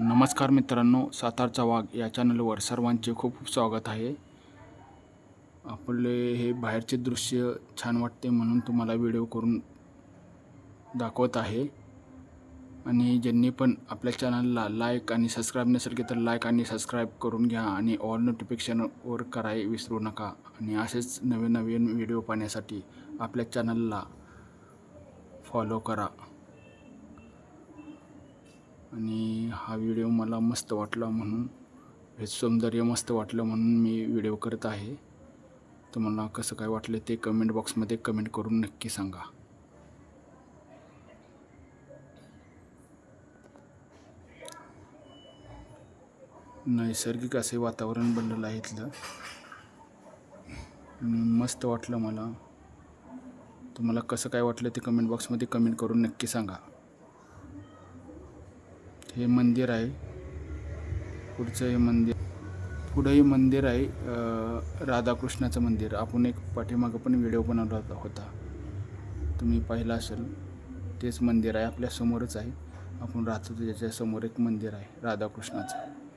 नमस्कार मित्रांनो सातारचा वाघ या चॅनलवर सर्वांचे खूप खूप स्वागत आहे. आपले हे बाहेरचे दृश्य छान वाटते म्हणून तुम्हाला व्हिडिओ करून दाखवत आहे. आणि ज्यांनी पण आपल्या चॅनलला लाईक आणि सबस्क्राईब नसेल की तर लाईक आणि सबस्क्राईब करून घ्या आणि ऑल नोटिफिकेशनवर कराय विसरू नका. आणि असेच नवीन नवीन व्हिडिओ पाहण्यासाठी आपल्या चॅनलला फॉलो करा. आणि हा व्हिडिओ मला मस्त वाटला म्हणून हे सौंदर्य मस्त वाटलं म्हणून मी व्हिडिओ करत आहे. तुम्हाला कसं काय वाटलं ते कमेंट बॉक्समध्ये कमेंट करून नक्की सांगा. नैसर्गिक असे वातावरण बनलेलं आहे इथलं. मस्त वाटलं मला. तुम्हाला कसं काय वाटलं ते कमेंट बॉक्समध्ये कमेंट करून नक्की सांगा. हे मंदिर आहे. पुढचं हे मंदिर. पुढं हे मंदिर आहे राधाकृष्णाचं मंदिर. आपण एक पाठीमागं पण व्हिडिओ बनवला होता. होता. तुम्ही पाहिला असेल. तेच मंदिर आहे. आपल्यासमोरच आहे. आपण राहतो त्याच्यासमोर एक मंदिर आहे राधाकृष्णाचं.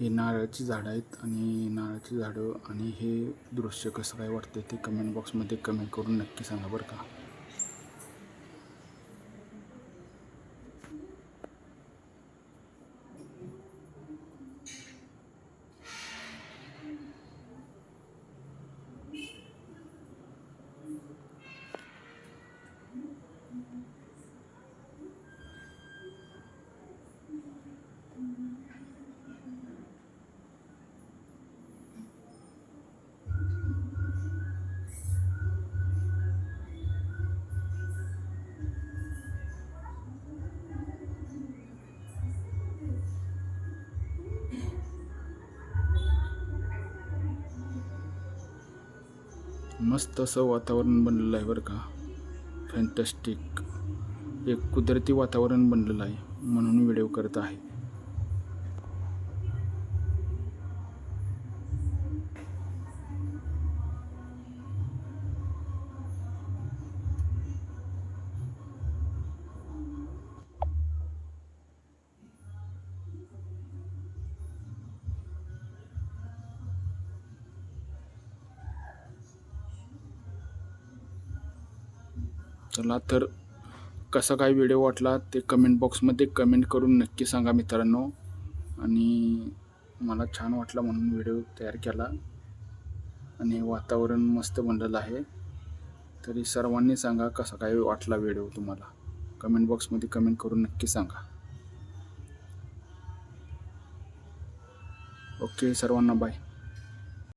हे नारळाची झाडं आहेत आणि नारळाची झाडं आणि हे दृश्य कसं काय वाटतं ते कमेंट बॉक्समध्ये कमेंट करून नक्की सांगा बरं का. मस्त असं वातावरण बनलेलं आहे बरं का. फॅन्टॅस्टिक एक कुदरती वातावरण बनलेलं आहे म्हणून व्हिडिओ करत आहे. चला तर कसा काय व्हिडिओ वाटला ते कमेंट बॉक्समध्ये कमेंट करून नक्की सांगा मित्रांनो. आणि मला छान वाटलं म्हणून व्हिडिओ तयार केला. आणि वातावरण मस्त बनलेलं आहे. तरी सर्वांनी सांगा कसा काय वाटला व्हिडिओ तुम्हाला. कमेंट बॉक्समध्ये कमेंट करून नक्की सांगा. ओके सर्वांना बाय